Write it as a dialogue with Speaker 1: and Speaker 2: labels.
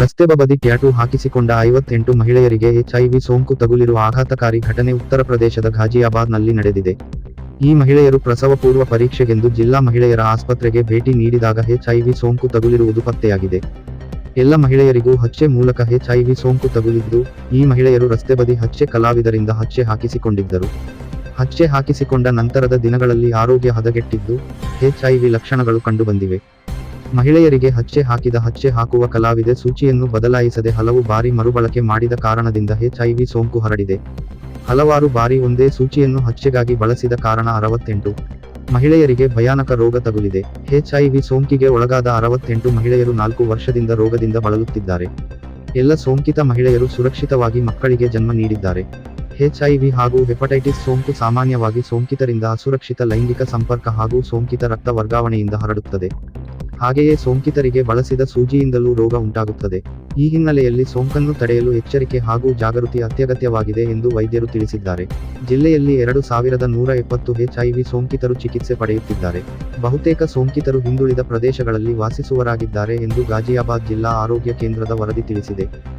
Speaker 1: ರಸ್ತೆ ಬದಿ ಟ್ಯಾಟೂ ಹಾಕಿಸಿಕೊಂಡ ಐವತ್ತೆಂಟು ಮಹಿಳೆಯರಿಗೆ ಎಚ್ಐವಿ ಸೋಂಕು ತಗುಲಿರುವ ಆಘಾತಕಾರಿ ಘಟನೆ ಉತ್ತರ ಪ್ರದೇಶದ ಘಾಜಿಯಾಬಾದ್ನಲ್ಲಿ ನಡೆದಿದೆ. ಈ ಮಹಿಳೆಯರು ಪ್ರಸವ ಪೂರ್ವ ಪರೀಕ್ಷೆಗೆಂದು ಜಿಲ್ಲಾ ಮಹಿಳೆಯರ ಆಸ್ಪತ್ರೆಗೆ ಭೇಟಿ ನೀಡಿದಾಗ ಎಚ್ಐವಿ ಸೋಂಕು ತಗುಲಿರುವುದು ಪತ್ತೆಯಾಗಿದೆ. ಎಲ್ಲ ಮಹಿಳೆಯರಿಗೂ ಹಚ್ಚೆ ಮೂಲಕ ಎಚ್ಐವಿ ಸೋಂಕು ತಗುಲಿದ್ದು, ಈ ಮಹಿಳೆಯರು ರಸ್ತೆ ಬದಿ ಹಚ್ಚೆ ಕಲಾವಿದರಿಂದ ಹಚ್ಚೆ ಹಾಕಿಸಿಕೊಂಡಿದ್ದರು. ಹಚ್ಚೆ ಹಾಕಿಸಿಕೊಂಡ ನಂತರದ ದಿನಗಳಲ್ಲಿ ಆರೋಗ್ಯ ಹದಗೆಟ್ಟಿದ್ದು, ಎಚ್ಐವಿ ಲಕ್ಷಣಗಳು ಕಂಡುಬಂದಿವೆ. ಮಹಿಳೆಯರಿಗೆ ಹಚ್ಚೆ ಹಾಕಿದ ಹಚ್ಚೆ ಹಾಕುವ ಕಲಾವಿದೆ ಸೂಚಿಯನ್ನು ಬದಲಾಯಿಸದೆ ಹಲವು ಬಾರಿ ಮರುಬಳಕೆ ಮಾಡಿದ ಕಾರಣದಿಂದ ಎಚ್ಐವಿ ಸೋಂಕು ಹರಡಿದೆ. ಹಲವಾರು ಬಾರಿ ಒಂದೇ ಸೂಚಿಯನ್ನು ಹಚ್ಚೆಗಾಗಿ ಬಳಸಿದ ಕಾರಣ ಅರವತ್ತೆಂಟು ಮಹಿಳೆಯರಿಗೆ ಭಯಾನಕ ರೋಗ ತಗುಲಿದೆ. ಎಚ್ಐವಿ ಸೋಂಕಿಗೆ ಒಳಗಾದ ಅರವತ್ತೆಂಟು ಮಹಿಳೆಯರು ನಾಲ್ಕು ವರ್ಷದಿಂದ ರೋಗದಿಂದ ಬಳಲುತ್ತಿದ್ದಾರೆ. ಎಲ್ಲ ಸೋಂಕಿತ ಮಹಿಳೆಯರು ಸುರಕ್ಷಿತವಾಗಿ ಮಕ್ಕಳಿಗೆ ಜನ್ಮ ನೀಡಿದ್ದಾರೆ. ಎಚ್ಐವಿ ಹಾಗೂ ಹೆಪಟೈಟಿಸ್ ಸೋಂಕು ಸಾಮಾನ್ಯವಾಗಿ ಸೋಂಕಿತರಿಂದ ಅಸುರಕ್ಷಿತ ಲೈಂಗಿಕ ಸಂಪರ್ಕ ಹಾಗೂ ಸೋಂಕಿತ ರಕ್ತ ವರ್ಗಾವಣೆಯಿಂದ ಹರಡುತ್ತದೆ. ಹಾಗೆಯೇ ಸೋಂಕಿತರಿಗೆ ಬಳಸಿದ ಸೂಜಿಯಿಂದಲೂ ರೋಗ ಉಂಟಾಗುತ್ತದೆ. ಈ ಹಿನ್ನೆಲೆಯಲ್ಲಿ ಸೋಂಕನ್ನು ತಡೆಯಲು ಎಚ್ಚರಿಕೆ ಹಾಗೂ ಜಾಗೃತಿ ಅತ್ಯಗತ್ಯವಾಗಿದೆ ಎಂದು ವೈದ್ಯರು ತಿಳಿಸಿದ್ದಾರೆ. ಜಿಲ್ಲೆಯಲ್ಲಿ ಎರಡು ಸಾವಿರದ ನೂರ ಎಪ್ಪತ್ತು ಎಚ್ಐವಿ ಸೋಂಕಿತರು ಚಿಕಿತ್ಸೆ ಪಡೆಯುತ್ತಿದ್ದಾರೆ. ಬಹುತೇಕ ಸೋಂಕಿತರು ಹಿಂದುಳಿದ ಪ್ರದೇಶಗಳಲ್ಲಿ ವಾಸಿಸುವರಾಗಿದ್ದಾರೆ ಎಂದು ಗಾಜಿಯಾಬಾದ್ ಜಿಲ್ಲಾ ಆರೋಗ್ಯ ಕೇಂದ್ರದ ವರದಿ ತಿಳಿಸಿದೆ.